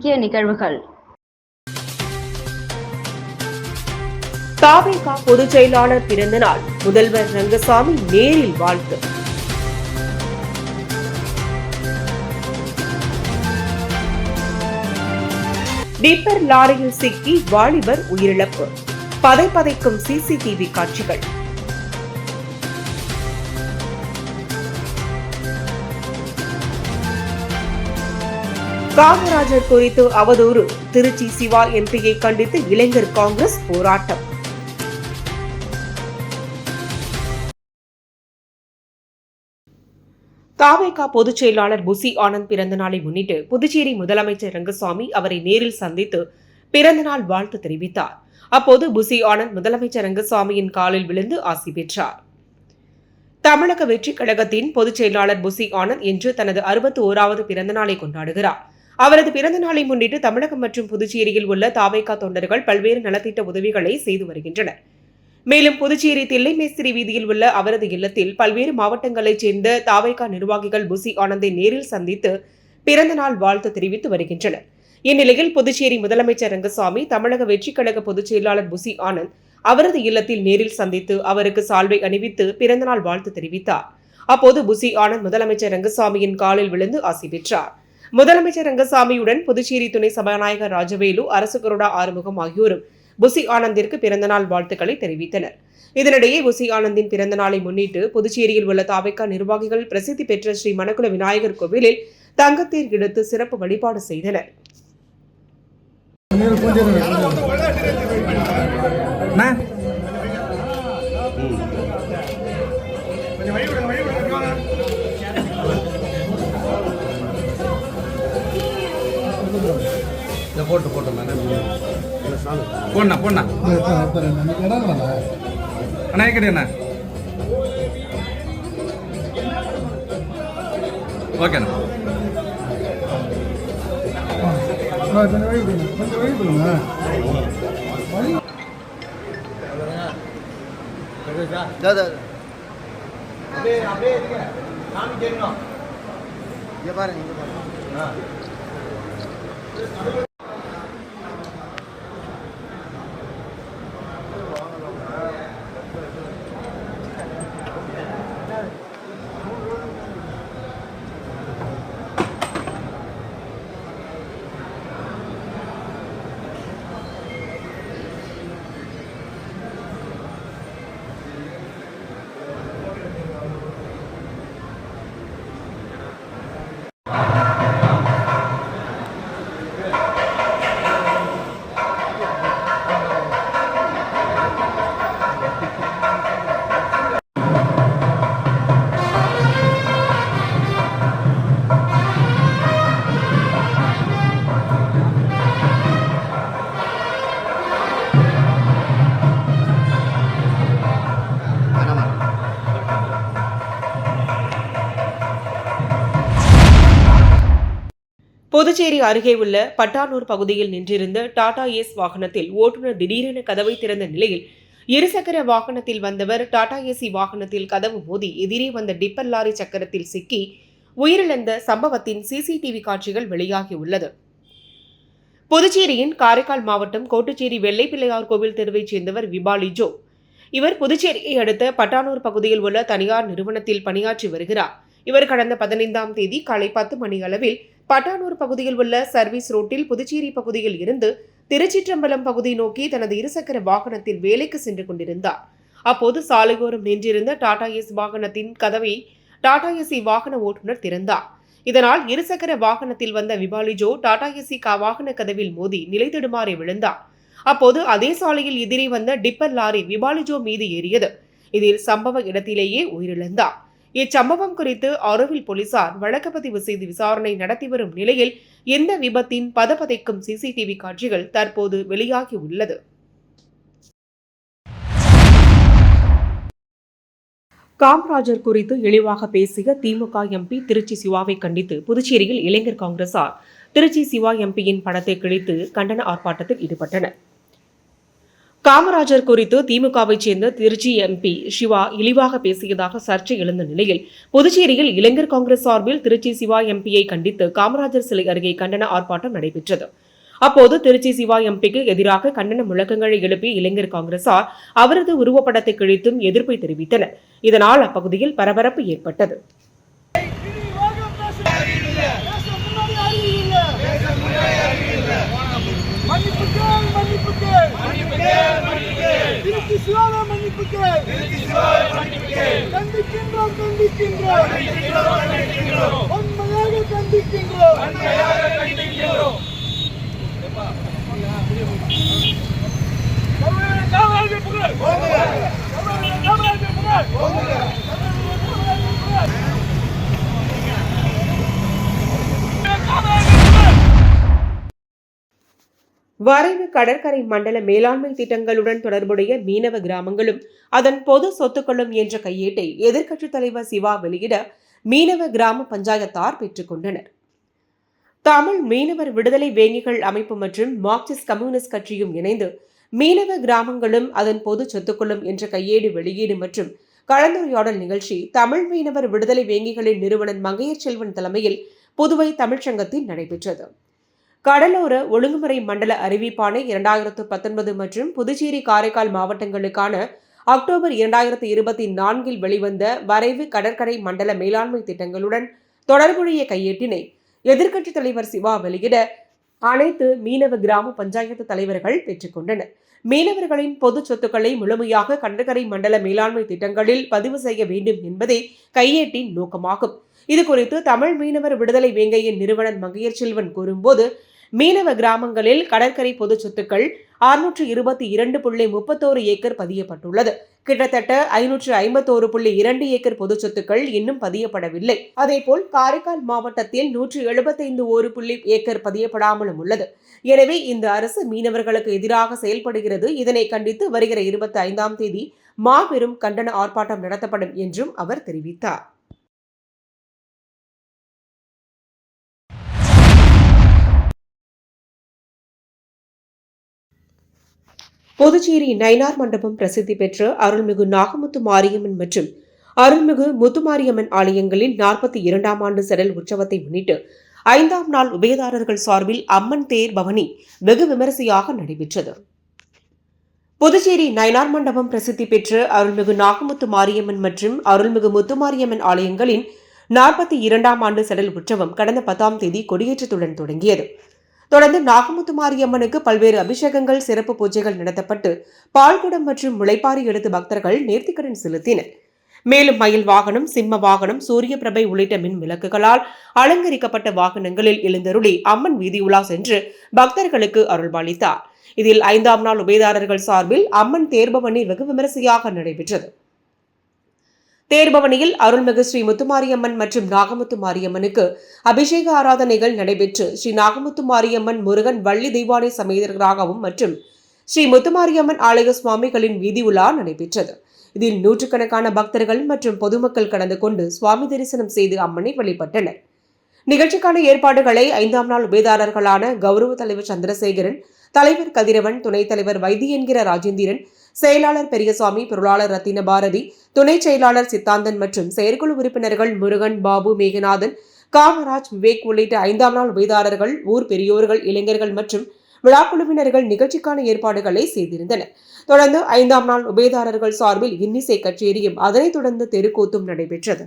முக்கிய நிகழ்வுகள். தாவேகா பொதுச் செயலாளர் பிறந்த நாள். முதல்வர் ரங்கசாமி நேரில் வாழ்த்து. டிப்பர் லாரியில் சிக்கி வாலிபர் உயிரிழப்பு. பதைப்பதைக்கும் சிசிடிவி காட்சிகள். காமராஜர் குறித்து அவதூறு. திருச்சி சிவா எம்பியை கண்டித்து இளைஞர் காங்கிரஸ் போராட்டம். தாவேகா பொதுச் செயலாளர் புசி ஆனந்த் பிறந்த நாளை முன்னிட்டு புதுச்சேரி முதலமைச்சர் ரங்கசாமி அவரை நேரில் சந்தித்து பிறந்தநாள் வாழ்த்து தெரிவித்தார். அப்போது புசி ஆனந்த் முதலமைச்சர் ரங்கசாமியின் காலில் விழுந்து ஆசி பெற்றார். தமிழக வெற்றிக் கழகத்தின் பொதுச் செயலாளர் புசி ஆனந்த் இன்று தனது அறுபத்தி ஓராவது பிறந்தநாளை கொண்டாடுகிறார். அவரது பிறந்த நாளை முன்னிட்டு தமிழகம் மற்றும் புதுச்சேரியில் உள்ள தாவேகா தொண்டர்கள் பல்வேறு நலத்திட்ட உதவிகளை செய்து வருகின்றனர். மேலும் புதுச்சேரி தில்லைமேஸ்திரி வீதியில் உள்ள அவரது இல்லத்தில் பல்வேறு மாவட்டங்களைச் சேர்ந்த தாவேகா நிர்வாகிகள் புசி ஆனந்தை நேரில் சந்தித்து பிறந்த நாள் வாழ்த்து தெரிவித்து வருகின்றனர். இந்நிலையில் புதுச்சேரி முதலமைச்சர் ரங்கசாமி தமிழக வெற்றிக் கழக பொதுச் செயலாளர் புசி ஆனந்த் அவரது இல்லத்தில் நேரில் சந்தித்து அவருக்கு சால்வை அணிவித்து பிறந்தநாள் வாழ்த்து தெரிவித்தார். அப்போது புசி ஆனந்த் முதலமைச்சர் ரங்கசாமியின் காலில் விழுந்து ஆசி பெற்றார். முதலமைச்சர் ரங்கசாமியுடன் புதுச்சேரி துணை சபாநாயகர் ராஜவேலு அரசு கருடா ஆறுமுகம் ஆகியோரும் புசி ஆனந்திற்கு பிறந்தநாள் வாழ்த்துக்களை தெரிவித்தனர். இதனிடையே புசி ஆனந்தின் பிறந்த நாளை முன்னிட்டு புதுச்சேரியில் உள்ள தாவைக்கா நிர்வாகிகள் பிரசித்தி பெற்ற ஸ்ரீ மணக்குள விநாயகர் கோவிலில் தங்கத்தேர் எடுத்து சிறப்பு வழிபாடு செய்தனர். என்ன போட்டு போட்டோம் போண்ணா போண்ணா. அண்ணா ஏக்கடி அண்ணா. ஓகேண்ணா இங்க பாருங்க இங்க பாருங்க. புதுச்சேரி அருகே உள்ள பட்டானூர் பகுதியில் நின்றிருந்த டாடா ஏஸ் வாகனத்தில் ஓட்டுநர் திடீரென கதவை திறந்த நிலையில் இருசக்கர வாகனத்தில் வந்தவர் டாடா ஏசி வாகனத்தில் கதவு மோதி எதிரே வந்த டிப்பர் லாரி சக்கரத்தில் சிக்கி உயிரிழந்த சம்பவத்தின் சிசிடிவி காட்சிகள் வெளியாகியுள்ளது புதுச்சேரியின் காரைக்கால் மாவட்டம் கோட்டுச்சேரி வெள்ளைப்பிள்ளையார் கோவில் தெருவைச் சேர்ந்தவர் விபாலி ஜோ. இவர் புதுச்சேரியை அடுத்த பட்டானூர் பகுதியில் உள்ள தனியார் நிறுவனத்தில் பணியாற்றி வருகிறார். இவர் கடந்த பதினைந்தாம் தேதி காலை பத்து மணி அளவில் பட்டானூர் பகுதியில் உள்ள சர்வீஸ் ரோட்டில் புதுச்சேரி பகுதியில் இருந்து திருச்சிற்றம்பலம் பகுதி நோக்கி தனது இருசக்கர வாகனத்தில் வேலைக்கு சென்று கொண்டிருந்தார். அப்போது சாலையோரம் நின்றிருந்த டாடா எஸ் வாகனத்தின் கதவை டாடா ஏசி வாகன ஓட்டுநர் திறந்தார். இதனால் இருசக்கர வாகனத்தில் வந்த விபாலி ஜோ டாடா ஏசி கா வாகன கதவில் மோதி நிலைதடுமாறி விழுந்தார். அப்போது அதே சாலையில் எதிரே வந்த டிப்பர் லாரி விபாலி ஜோ மீது ஏறியது. இதில் சம்பவ இடத்திலேயே உயிரிழந்தார். இச்சம்பவம் குறித்து அருவில் போலீசார் வழக்கு பதிவு செய்து விசாரணை நடத்தி வரும் நிலையில் இந்த விபத்தின் பதபதைக்கும் சிசிடிவி காட்சிகள் தற்போது வெளியாகி உள்ளது. காமராஜர் குறித்து இழிவாக பேசிய திமுக எம்பி திருச்சி சிவாவை கண்டித்து புதுச்சேரியில் இளைஞர் காங்கிரசார் திருச்சி சிவா எம்பியின் படத்தை கிழித்து கண்டன ஆர்ப்பாட்டத்தில் ஈடுபட்டனர். காமராஜர் குறித்து திமுகவைச் சேர்ந்த திருச்சி எம்பி சிவா இழிவாக பேசியதாக சர்ச்சை எழுந்த நிலையில் புதுச்சேரியில் இளைஞர் காங்கிரஸ் சார்பில் திருச்சி சிவா எம்பியை கண்டித்து காமராஜர் சிலை அருகே கண்டன ஆர்ப்பாட்டம் நடைபெற்றது. அப்போது திருச்சி சிவா எம்பிக்கு எதிராக கண்டன முழக்கங்களை எழுப்பிய இளைஞர் காங்கிரசார் அவரது உருவப்படத்தை கிழித்தும் எதிர்ப்பை தெரிவித்தனர். இதனால் அப்பகுதியில் பரபரப்பு ஏற்பட்டது. திருச்சி சிவாவை மன்னிப்புக்கு கண்டிக்கின்றோம் கண்டிக்கின்றோம் உண்மையாக கண்டிக்கின்றோம் தமிழக காவலர்கள் வரைவு கடற்கரை மண்டல மேலாண்மை திட்டங்களுடன் தொடர்புடைய மீனவ கிராமங்களும் அதன் பொது சொத்துக்களும் என்ற கையேட்டை எதிர்க்கட்சித் தலைவர் சிவா வெளியிட மீனவ கிராம பஞ்சாயத்தார் பெற்றுக்கொண்டனர் தமிழ் மீனவர் விடுதலை வேங்கிகள் அமைப்பு மற்றும் மார்க்சிஸ்ட் கம்யூனிஸ்ட் கட்சியும் இணைந்து மீனவ கிராமங்களும் அதன் பொது சொத்துக்களும் என்ற கையேடு வெளியீடு மற்றும் கலந்துரையாடல் நிகழ்ச்சி தமிழ் மீனவர் விடுதலை வேங்கிகளின் நிறுவனர் மங்கையர் செல்வன் தலைமையில் புதுவை தமிழ்ச்சங்கத்தில் நடைபெற்றது. கடலோர ஒழுங்குமுறை மண்டல அறிவிப்பானை இரண்டாயிரத்து பத்தொன்பது மற்றும் புதுச்சேரி காரைக்கால் மாவட்டங்களுக்கான அக்டோபர் இரண்டாயிரத்து இருபத்தி நான்கில் வெளிவந்த வரைவு கடற்கரை மண்டல மேலாண்மை திட்டங்களுடன் தொடர்புடைய கையேட்டினை எதிர்க்கட்சித் தலைவர் சிவா வெளியிட அனைத்து மீனவ கிராம பஞ்சாயத்து தலைவர்கள் பெற்றுக்கொண்டனர் மீனவர்களின் பொது சொத்துக்களை முழுமையாக கடற்கரை மண்டல மேலாண்மை திட்டங்களில் பதிவு செய்ய வேண்டும் என்பதே கையேட்டின் நோக்கமாகும். இதுகுறித்து தமிழ் மீனவர் விடுதலை வேங்கையின் நிறுவனர் மங்கையர் செல்வன் கூறும்போது மீனவ கிராமங்களில் கடற்கரை பொது சொத்துக்கள் அறுநூற்று இருபத்தி இரண்டு புள்ளி முப்பத்தோரு ஏக்கர் பதியப்பட்டுள்ளது. கிட்டத்தட்ட ஐநூற்று ஐம்பத்தோரு புள்ளி இரண்டு ஏக்கர் பொது சொத்துக்கள் இன்னும் பதியப்படவில்லை. அதேபோல் காரைக்கால் மாவட்டத்தில் நூற்று எழுபத்தைந்து ஒரு புள்ளி ஏக்கர் பதியப்படாமலும் உள்ளது. எனவே இந்த அரசு மீனவர்களுக்கு எதிராக செயல்படுகிறது. இதனை கண்டித்து வருகிற இருபத்தி ஐந்தாம் தேதி மாபெரும் கண்டன ஆர்ப்பாட்டம் நடத்தப்படும் என்றும் அவர் தெரிவித்தார். புதுச்சேரி நயினார் மண்டபம் பிரசித்தி பெற்ற அருள்மிகு நாகமுத்து மாரியம்மன் மற்றும் அருள்மிகு முத்துமாரியம்மன் ஆலயங்களில் நாற்பத்தி இரண்டாம் ஆண்டு செடல் உற்சவத்தை முன்னிட்டு ஐந்தாம் நாள் உபயதாரர்கள் சார்பில் அம்மன் தேர் பவனி வெகு விமரிசையாக நடைபெற்றது. புதுச்சேரி நயினார் மண்டபம் பிரசித்தி பெற்ற அருள்மிகு நாகமுத்து மாரியம்மன் மற்றும் அருள்மிகு முத்துமாரியம்மன் ஆலயங்களின் நாற்பத்தி இரண்டாம் ஆண்டு செடல் உற்சவம் கடந்த பத்தாம் தேதி கொடியேற்றத்துடன் தொடங்கியது. தொடர்ந்து நாகமுத்து மாரியம்மனுக்கு பல்வேறு அபிஷேகங்கள் சிறப்பு பூஜைகள் நடத்தப்பட்டு பால்குடம் மற்றும் முளைப்பாரி எடுத்து பக்தர்கள் நேர்த்திக்கடன் செலுத்தினர். மேலும் மயில் வாகனம் சிம்ம வாகனம் சூரிய பிரபை உள்ளிட்ட மின் விளக்குகளால் அலங்கரிக்கப்பட்ட வாகனங்களில் எழுந்தருளி அம்மன் வீதி உலா சென்று பக்தர்களுக்கு அருள்பாலித்தார். இதில் ஐந்தாம் நாள் உபயதாரர்கள் சார்பில் அம்மன் தேர்பவனி வெகு விமரிசையாக நடைபெற்றது. தேர்பவனியில் அருள்மிகு ஸ்ரீ முத்துமாரியம்மன் மற்றும் நாகமுத்து மாரியம்மனுக்கு அபிஷேக ஆராதனைகள் நடைபெற்று ஸ்ரீ நாகமுத்து மாரியம்மன் முருகன் வள்ளி தெய்வானை சமேதர்களாகவும் மற்றும் ஸ்ரீ முத்துமாரியம்மன் ஆலய சுவாமிகளின் வீதி உலா நடைபெற்றது. இதில் நூற்றுக்கணக்கான பக்தர்கள் மற்றும் பொதுமக்கள் கலந்து கொண்டு சுவாமி தரிசனம் செய்து அம்மனை வழிபட்டனர். நிகழ்ச்சிக்கான ஏற்பாடுகளை ஐந்தாம் நாள் உபயதாரர்களான கௌரவ தலைவர் சந்திரசேகரன் தலைவர் கதிரவன் துணைத் தலைவர் வைத்தி என்கிற ராஜேந்திரன் செயலாளர் பெரியசாமி பொருளாளர் ரத்தின பாரதி துணை செயலாளர் சித்தாந்தன் மற்றும் செயற்குழு உறுப்பினர்கள் முருகன் பாபு மேகநாதன் காமராஜ் விவேக் உள்ளிட்ட ஐந்தாம் நாள் உபயதாரர்கள் ஊர் பெரியோர்கள் இளைஞர்கள் மற்றும் விழாக்குழுவினர்கள் நிகழ்ச்சிக்கான ஏற்பாடுகளை செய்திருந்தனர். தொடர்ந்து ஐந்தாம் நாள் உபயதாரர்கள் சார்பில் இன்னிசை கச்சேரியும் அதனைத் தொடர்ந்து தெருக்கூத்தும் நடைபெற்றது.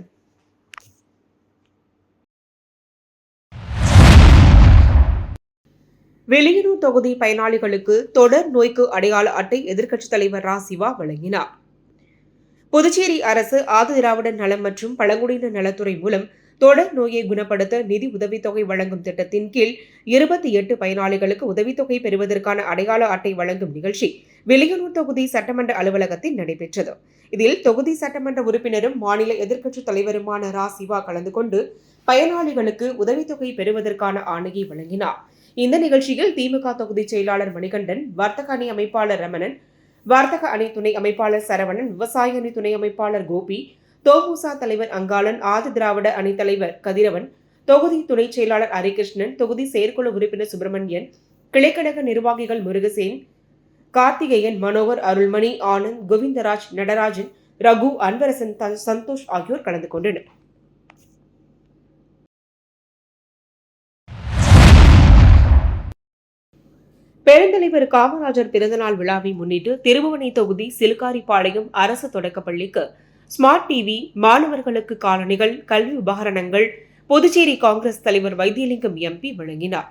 வெளியூர் தொகுதி பயனாளிகளுக்கு தொடர் நோய்க்கு அடையாள அட்டை எதிர்க்கட்சித் தலைவர் ரா. சிவா வழங்கினார். புதுச்சேரி அரசு ஆதிதிராவிடர் நலம் மற்றும் பழங்குடியினர் நலத்துறை மூலம் தொடர் நோயை குணப்படுத்த நிதி உதவித்தொகை வழங்கும் திட்டத்தின் கீழ் இருபத்தி எட்டு பயனாளிகளுக்கு உதவித்தொகை பெறுவதற்கான அடையாள அட்டை வழங்கும் நிகழ்ச்சி வெளியூர் தொகுதி சட்டமன்ற அலுவலகத்தில் நடைபெற்றது. இதில் தொகுதி சட்டமன்ற உறுப்பினரும் மாநில எதிர்க்கட்சித் தலைவருமான ரா. சிவா கலந்து கொண்டு பயனாளிகளுக்கு உதவித்தொகை பெறுவதற்கான ஆணையை வழங்கினார். இந்த நிகழ்ச்சியில் திமுக தொகுதி செயலாளர் மணிகண்டன் வர்த்தக அணி அமைப்பாளர் ரமணன் வர்த்தக அணி துணை அமைப்பாளர் சரவணன் விவசாய அணி துணை அமைப்பாளர் கோபி தோமுசா தலைவர் அங்காளன் ஆதி திராவிட அணி தலைவர் கதிரவன் தொகுதி துணை செயலாளர் ஹரிகிருஷ்ணன் தொகுதி செயற்குழு உறுப்பினர் சுப்பிரமணியன் கிளைக்கழக நிர்வாகிகள் முருகசேன் கார்த்திகேயன் மனோகர் அருள்மணி ஆனந்த் கோவிந்தராஜ் நடராஜன் ரகு அன்பரசன் சந்தோஷ் ஆகியோர் கலந்து கொண்டனர். பெருந்தலைவர் காமராஜர் பிறந்தநாள் விழாவை முன்னிட்டு திருபுவனை தொகுதி சிலுக்காரிப்பாளையம் அரசு தொடக்கப்பள்ளிக்கு ஸ்மார்ட் டிவி மாணவர்களுக்கு காலணிகள் கல்வி உபகரணங்கள் புதுச்சேரி காங்கிரஸ் தலைவர் வைத்தியலிங்கம் எம்பி வழங்கினார்.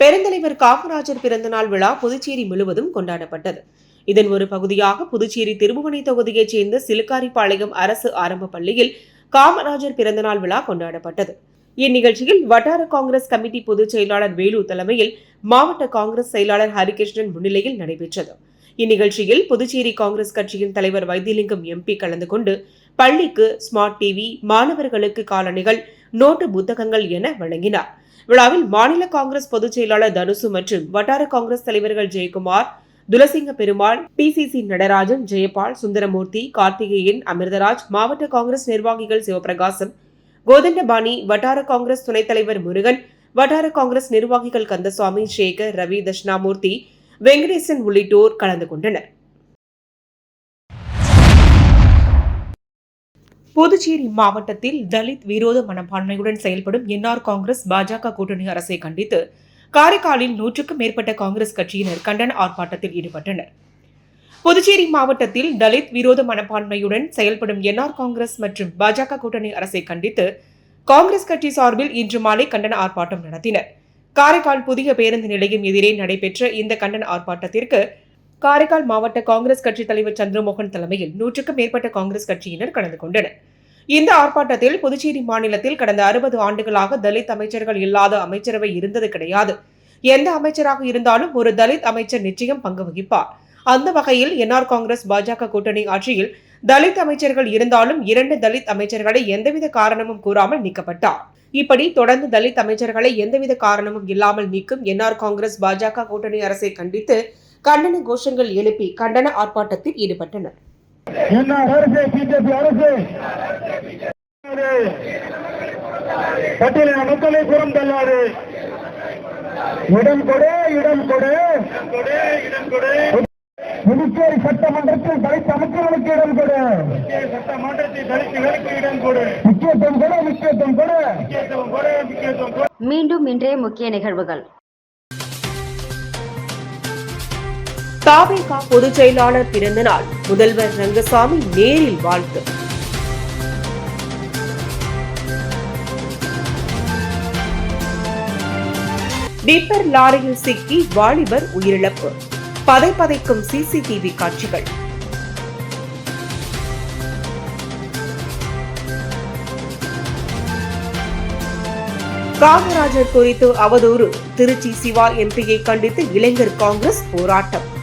பெருந்தலைவர் காமராஜர் பிறந்தநாள் விழா புதுச்சேரி முழுவதும் கொண்டாடப்பட்டது. இதன் ஒரு பகுதியாக புதுச்சேரி திருபுவனை தொகுதியைச் சேர்ந்த சிலுக்காரிப்பாளையம் அரசு ஆரம்ப பள்ளியில் காமராஜர் பிறந்தநாள் விழா கொண்டாடப்பட்டது. இந்நிகழ்ச்சியில் வட்டார காங்கிரஸ் கமிட்டி பொதுச் செயலாளர் வேலு தலைமையில் மாவட்ட காங்கிரஸ் செயலாளர் ஹரிகிருஷ்ணன் முன்னிலையில் நடைபெற்றது. இந்நிகழ்ச்சியில் புதுச்சேரி காங்கிரஸ் கட்சியின் தலைவர் வைத்தியலிங்கம் எம்பி கலந்து கொண்டு பள்ளிக்கு ஸ்மார்ட் டிவி மாணவர்களுக்கு காலணிகள் நோட்டு புத்தகங்கள் என வழங்கினார். விழாவில் மாநில காங்கிரஸ் பொதுச் செயலாளர் தனுசு மற்றும் வட்டார காங்கிரஸ் தலைவர்கள் ஜெயக்குமார் துலசிங்க பெருமாள் பிசிசி நடராஜன் ஜெயபால் சுந்தரமூர்த்தி கார்த்திகேயன் அமிர்தராஜ் மாவட்ட காங்கிரஸ் நிர்வாகிகள் சிவபிரகாசம் கோதண்டபாணி வட்டார காங்கிரஸ் துணைத் தலைவர் முருகன் வட்டார காங்கிரஸ் நிர்வாகிகள் கந்தசுவாமி சேகர் ரவி தட்சிணாமூர்த்தி வெங்கடேசன் உள்ளிட்டோர் கலந்து கொண்டனர். புதுச்சேரி மாவட்டத்தில் தலித் விரோத மனப்பான்மையுடன் செயல்படும் என்ஆர் காங்கிரஸ் பாஜக கூட்டணி அரசை கண்டித்து காரைக்காலில் நூற்றுக்கும் மேற்பட்ட காங்கிரஸ் கட்சியினர் கண்டன ஆர்ப்பாட்டத்தில் ஈடுபட்டனர். புதுச்சேரி மாவட்டத்தில் தலித் விரோத மனப்பான்மையுடன் செயல்படும் என்ஆர் காங்கிரஸ் மற்றும் பாஜக கூட்டணி அரசை கண்டித்து காங்கிரஸ் கட்சி சார்பில் இன்று மாலை கண்டன ஆர்ப்பாட்டம் நடத்தினர். காரைக்கால் புதிய பேருந்து நிலையம் எதிரே நடைபெற்ற இந்த கண்டன ஆர்ப்பாட்டத்திற்கு காரைக்கால் மாவட்ட காங்கிரஸ் கட்சி தலைவர் சந்திரமோகன் தலைமையில் நூற்றுக்கும் மேற்பட்ட காங்கிரஸ் கட்சியினர் கலந்து கொண்டனர். இந்த ஆர்ப்பாட்டத்தில் புதுச்சேரி மாநிலத்தில் கடந்த அறுபது ஆண்டுகளாக தலித் அமைச்சர்கள் இல்லாத அமைச்சரவை இருந்தது கிடையாது. எந்த அமைச்சராக இருந்தாலும் ஒரு தலித் அமைச்சர் நிச்சயம் பங்கு வகிப்பார். அந்த வகையில் என்ஆர் காங்கிரஸ் பாஜக கூட்டணி ஆட்சியில் தலித் அமைச்சர்கள் இருந்தாலும் இரண்டு தலித் அமைச்சர்களை எந்தவித காரணமும் கூறாமல் நீக்கப்பட்டார். இப்படி தொடர்ந்து தலித் அமைச்சர்களை எந்தவித காரணமும் இல்லாமல் நீக்கும் என்ஆர் காங்கிரஸ் பாஜக கூட்டணி அரசை கண்டித்து கண்டன கோஷங்கள் எழுப்பி கண்டன ஆர்ப்பாட்டத்தில் ஈடுபட்டனர். பட்டியலின மக்களை புறம் தள்ளாது. இடம் கொடு இடம் கொடு இடம் கொடு. புதுச்சேரி சட்டமன்றத்தில் தலித் அமைச்சர்களுக்கு இடம் கொடு. முக்கியத்துவம் கொடு முக்கியத்துவம் கொடு. மீண்டும் இன்றைய முக்கிய நிகழ்வுகள். தாவேகா பொதுச் செயலாளர் பிறந்த நாள் முதல்வர் ரங்கசாமி நேரில் வாழ்த்து. டிப்பர் லாரியில் சிக்கி வாலிபர் உயிரிழப்பு. பதை பதைக்கும் சிசிடிவி காட்சிகள். காமராஜர் குறித்து அவதூறு. திருச்சி சிவா எம்பியை கண்டித்து இளைஞர் காங்கிரஸ் போராட்டம்.